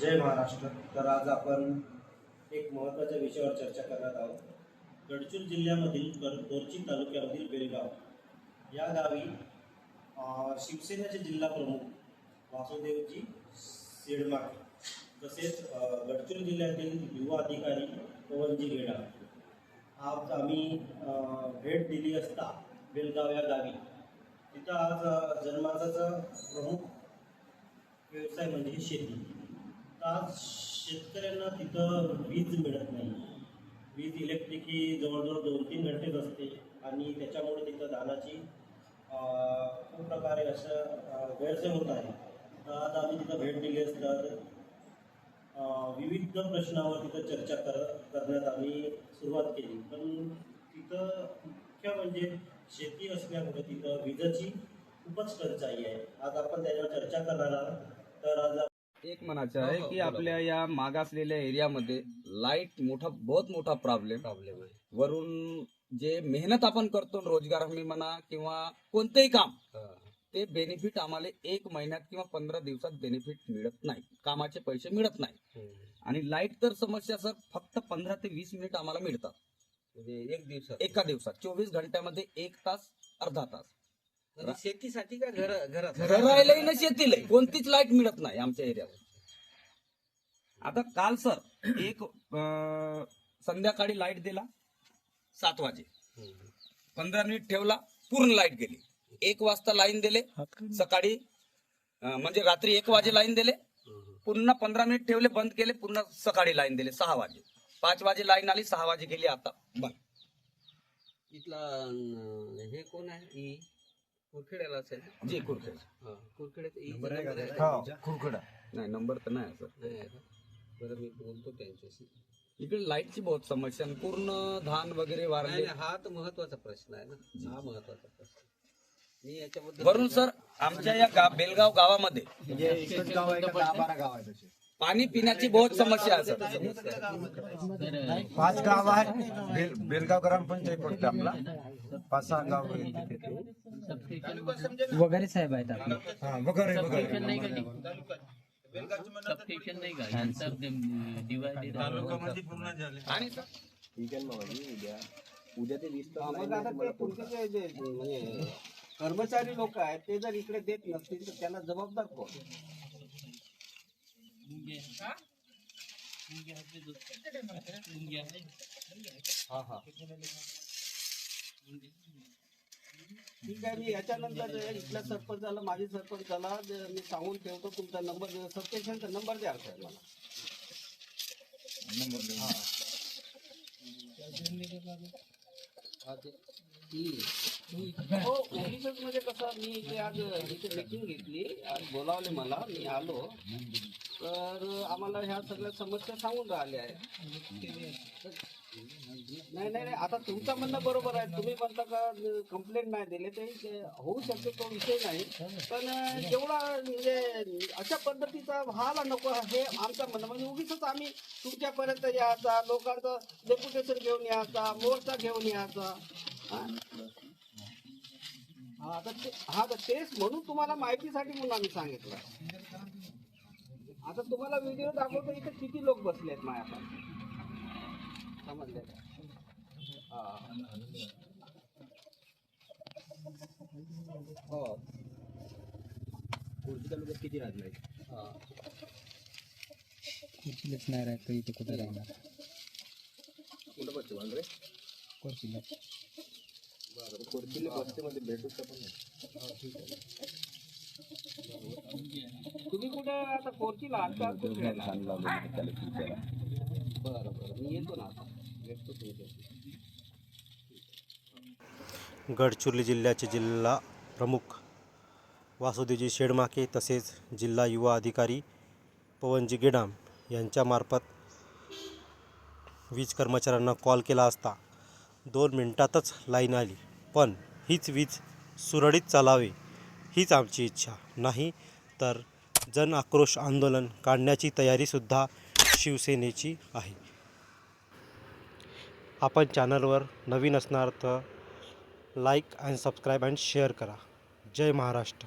जय महाराष्ट्र. तर आज आपण एक महत्त्वाच्या विषयावर चर्चा करणार आहोत. गडचिर जिल्ह्यामधील कर कोरची तालुक्यामधील बेलगाव. या गावी शिवसेनेचे जिल्हा प्रमुख वासुदेवजी सेडमाके तसेच गडचिर जिल्ह्यातील युवा अधिकारी पवनजी गेडा. आज आम्ही भेट दिली असता बेलगाव या गावी. तिथं आज अं, जन्माचा प्रमुख व्यवसाय म्हणजे शेती. आज शेतकऱ्यांना तिथं वीज मिळत नाही. वीज इलेक्ट्रिक ही जवळजवळ दोन तीन घंटेच असते आणि त्याच्यामुळे तिथं धानाची खूप प्रकारे असं अं, गैरसोय होत आहे. तर आज आम्ही तिथं भेट दिली असता तर विविध प्रश्नावर तिथं चर्चा कर करण्यात आम्ही सुरुवात केली. पण तिथं मुख्य म्हणजे शेती असल्यामुळे तिथं विजेची खूपच टंचाई आहे. आज आपण त्याच्यावर चर्चा करणार आहोत. तर आज एक म्हणायचं आहे की आपल्या या मागासलेल्या एरियामध्ये लाइट मोठा बहुत मोठा प्रॉब्लेम प्रॉब्लेम आहे. वरून जे मेहनत आपण करतो रोजगार हमी म्हणा किंवा कोणतेही काम हा. ते बेनिफिट आम्हाला एक महिन्यात किंवा पंधरा दिवसात बेनिफिट मिळत नाही. कामाचे पैसे मिळत नाही. हम्म. आणि लाइट तर समस्या सर फक्त पंधरा ते वीस मिनिट आम्हाला मिळतात. म्हणजे एक दिवसात. एका दिवसात. चोवीस घंट्यामध्ये एक तास अर्धा तास. शेतीसाठी का घर घरात? घर राहिलंही ना शेतीला कोणतीच लाइट मिळत नाही आमच्या एरियावर. आता काल सर एक अं, संध्याकाळी लाइट दिला सात वाजे. पंधरा मिनिट ठेवला पूर्ण लाइट गेली. एक वाजता लाईन दिले सकाळी अं, म्हणजे रात्री एक वाजे लाईन दिले. पुन्हा पंधरा मिनिट ठेवले बंद केले पुन्हा सकाळी लाईन दिले सहा वाजे. पाच वाजे लाईन आली सहा वाजे गेली आता. बंद. इथला अं, हे कोण आहे? ई. कुरखेड्याला असेल? जी कुरखेड. हा, कुरखेड्यात ई नंबर आहे? नाही नंबर तर नाही सर. नाही आहे का? बरं मी बोलतो त्यांच्याशी. इकडे लाईटची बहुत समस्या आणि पूर्ण धान वगैरे नाही वारले. नाही, हा तर महत्त्वाचा प्रश्न आहे ना. हा महत्त्वाचा प्रश्न मी याच्याबद्दल वरून सर आमच्या या गा बेलगाव गावामध्ये पाणी पिण्याची बहुत समस्या आहे सर. पाच गाव आहे बेल बेलगाव ग्रामपंचायत पडते आपला? पाच सहा गाव आहे तिथे. वगैरे साहेब आहेत आपले हा वगैरे वगैरे नाही का सबस्टेशन नाही का यांचं डिवायडेड आणि सर। मग आता ते पुढचे जे म्हणजे कर्मचारी लोक आहेत ते जर इकडे देत नसतील तर त्यांना जबाबदार कोण? हा। हा। ठीक आहे मी याच्यानंतर इथल्या सरपंचाला माझी सरपंचाला मी सांगून ठेवतो तुमचा नंबर सबस्टेशनचा नंबर द्या साहेब मला. हा, ते. हो. म्हणजे कसं मी इथे आज इथे मीटिंग घेतली आज बोलावले मला मी आलो. तर आम्हाला ह्या सगळ्या समस्या सांगून राहिल्या आहेत. नाही नाही नाही आता तुमचं म्हणणं बरोबर आहे. तुम्ही म्हणता का कंप्लेंट नाही दिले ते होऊ शकते तो विषय नाही. पण जेवढा म्हणजे अशा पद्धतीचा व्हायला नको हे आमचं म्हणणं. म्हणजे उगीच आम्ही तुमच्यापर्यंत यायचा लोकांचं डेप्युटेशन घेऊन यायचा मोर्चा घेऊन यायचा. हा? तर ते हा तर तेच म्हणून तुम्हाला माहितीसाठी म्हणून आम्ही सांगितलं. आता तुम्हाला व्हिडिओ दाखवतो इथे किती लोक बसले आहेत माझ्याकडे. समजले का? हा. हो किती राहत हा. कुठलीच नाही राहत तर इथे कुठे राहणार कुठं बसतो वांद्रे कोर्सीला तुम्ही कुठे आता कोरचीला आहात का कुठल्याला? बरं बरं मी येतो ना आता गडचिरोली जिल्ह्याचे जिल्हा प्रमुख वासुदेवजी शेडमाके तसेच जिल्हा युवा अधिकारी पवनजी गेडाम यांच्यामार्फत वीज कर्मचाऱ्यांना कॉल केला असता दोन मिनटातच लाईन आली. पण हीच वीज सुरळीत चालावे हीच आमची इच्छा नाही तर जन आक्रोश आंदोलन काढण्याची तयारीसुद्धा शिवसेनेची आहे. आपण चॅनलवर नवीन असणार तर like and subscribe and share करा. जय महाराष्ट्र.